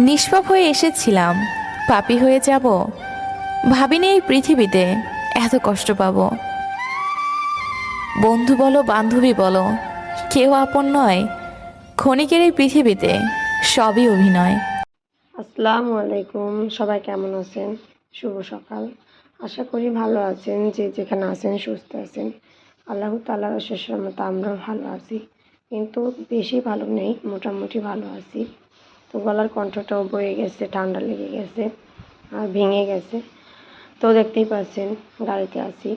নিষ্পাপ হয়ে এসেছিলাম। পাপি হয়ে যাব। ভাবিনি এই পৃথিবীতে এত কষ্ট পাবো। বন্ধু বলো, বান্ধবী বলো, কেউ আপন নয়। ক্ষণিকের এই পৃথিবীতে সবই অভিনয়। আসসালামু আলাইকুম, সবাই কেমন আছেন? শুভ সকাল। আশা করি ভালো আছেন, যে যেখানে আছেন, সুস্থ আছেন। আল্লাহ তালার শেষ আমরাও ভালো আছি। কিন্তু বেশি ভালো নেই, মোটামুটি ভালো আছি। তো গলার কণ্ঠটাও বয়ে গেছে, ঠান্ডা লেগে গেছে আর ভেঙে গেছে। তো দেখতেই পাচ্ছেন, গাড়িতে আছি।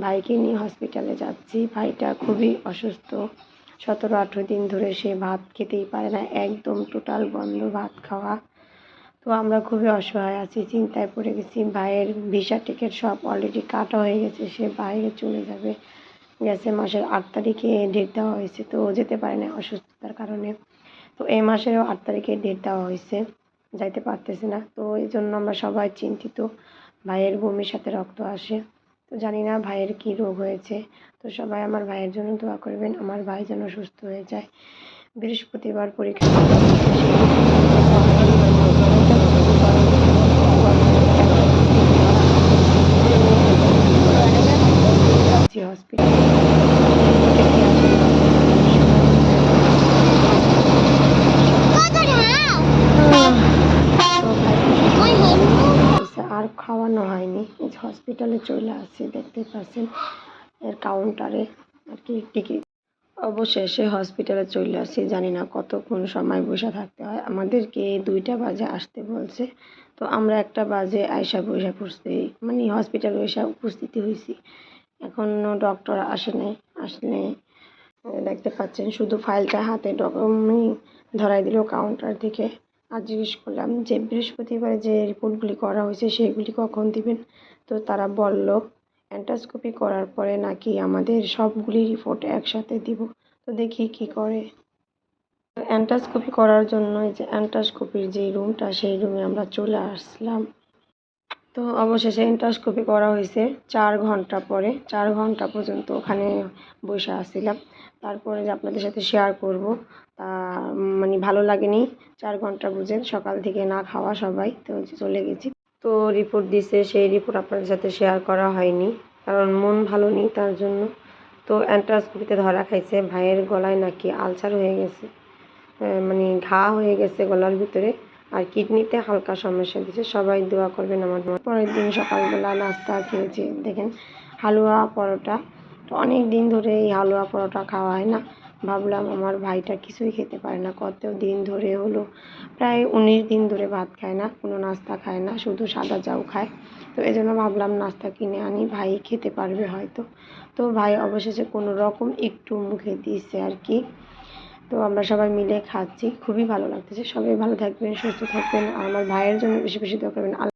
ভাইকে নিয়ে হসপিটালে যাচ্ছি। ভাইটা খুবই অসুস্থ। সতেরো, আঠেরো দিন ধরে সে ভাত খেতেই পারে না। একদম টোটাল বন্ধ ভাত খাওয়া। তো আমরা খুবই অসহায় আছি, চিন্তায় পড়ে গেছি। ভাইয়ের ভিসা টিকিট সব অলরেডি কাটা হয়ে গেছে। সে বাইরে চলে যাবে। গেছে মাসের আট তারিখে ডেট দেওয়া হয়েছে। তো যেতে পারে না অসুস্থতার কারণে। তো এই মাসেরও আট তারিখে ডেট দেওয়া হয়েছে, যাইতে পারতেছে না। তো এই জন্য আমরা সবাই চিন্তিত, ভাইয়ের বমির সাথে রক্ত আসে। তো জানি না ভাইয়ের কি রোগ হয়েছে। তো সবাই আমার ভাইয়ের জন্য দোয়া করবেন, আমার ভাই যেন সুস্থ হয়ে যায়। বৃহস্পতিবার পরীক্ষা আর খাওয়ানো হয়নি। হসপিটালে চলে আসছি দেখতে পাচ্ছেন এর কাউন্টারে আর কি টিকিট অবশেষে হসপিটালে চলে আসছি, জানি না কতক্ষণ সময় বসে থাকতে হয়। আমাদেরকে দুইটা বাজে আসতে বলছে। তো আমরা একটা বাজে আয়সা বসে পড়ছি। মানে হসপিটালে এসে উপস্থিতি হয়েছি। এখনও ডক্টর আসে নাই। আসলে দেখতে পাচ্ছেন শুধু ফাইলটা হাতে ডকুমেন্ট ধরাই দিল কাউন্টার থেকে। আর জিজ্ঞেস করলাম যে, বৃহস্পতিবার যে রিপোর্টগুলি করা হয়েছে সেগুলি কখন দিবেন? তো তারা বলল অ্যান্টাস্কোপি করার পরে নাকি আমাদের সবগুলি রিপোর্ট একসাথে দিব। তো দেখি কি করে। অ্যান্টাস্কোপি করার জন্য যে অ্যান্টাস্কোপির যে রুমটা, সেই রুমে আমরা চলে আসলাম। তো অবশেষে এন্টাস্কোপি করা হয়েছে চার ঘণ্টা পরে, চার ঘণ্টা পর্যন্ত ওখানে বসে আসছিলাম তারপরে যে আপনাদের সাথে শেয়ার করব, তা মানে ভালো লাগেনি। চার ঘণ্টা বুঝেন, সকাল থেকে না খাওয়া সবাই, তো চলে গেছি। তো রিপোর্ট দিছে, সেই রিপোর্ট আপনাদের সাথে শেয়ার করা হয়নি, কারণ মন ভালো নেই তার জন্য। তো অ্যান্টাস্কোপিতে ধরা খাইছে, ভাইয়ের গলায় নাকি আলসার হয়ে গেছে মানে ঘা হয়ে গেছে গলার ভিতরে। আর কিডনিতে হালকা সমস্যা দিচ্ছে সবাই দোয়া করবেন আমার। পরের দিন সকালবেলা নাস্তা খেয়েছি। দেখেন, হালুয়া পরোটা। অনেক দিন ধরে এই হালুয়া পরোটা খাওয়া হয় না। ভাবলাম আমার ভাইটা কিছুই খেতে পারে না। কত দিন ধরে হলো। প্রায় উনিশ দিন ধরে ভাত খায় না, কোনো নাস্তা খায় না, শুধু সাদা চাউ খায়। তো এই জন্য ভাবলাম নাস্তা কিনে আনি, ভাই খেতে পারবে হয়তো। তো ভাই অবশেষে কোনো রকম একটু মুখে দিয়েছে আর কি। তো আমরা সবাই মিলে খাচ্ছি। খুবই ভালো লাগতেছে। সবাই ভালো থাকবেন, সুস্থ থাকবেন। আর আমার ভাইয়ের জন্য বেশি বেশি দোয়া করবেন।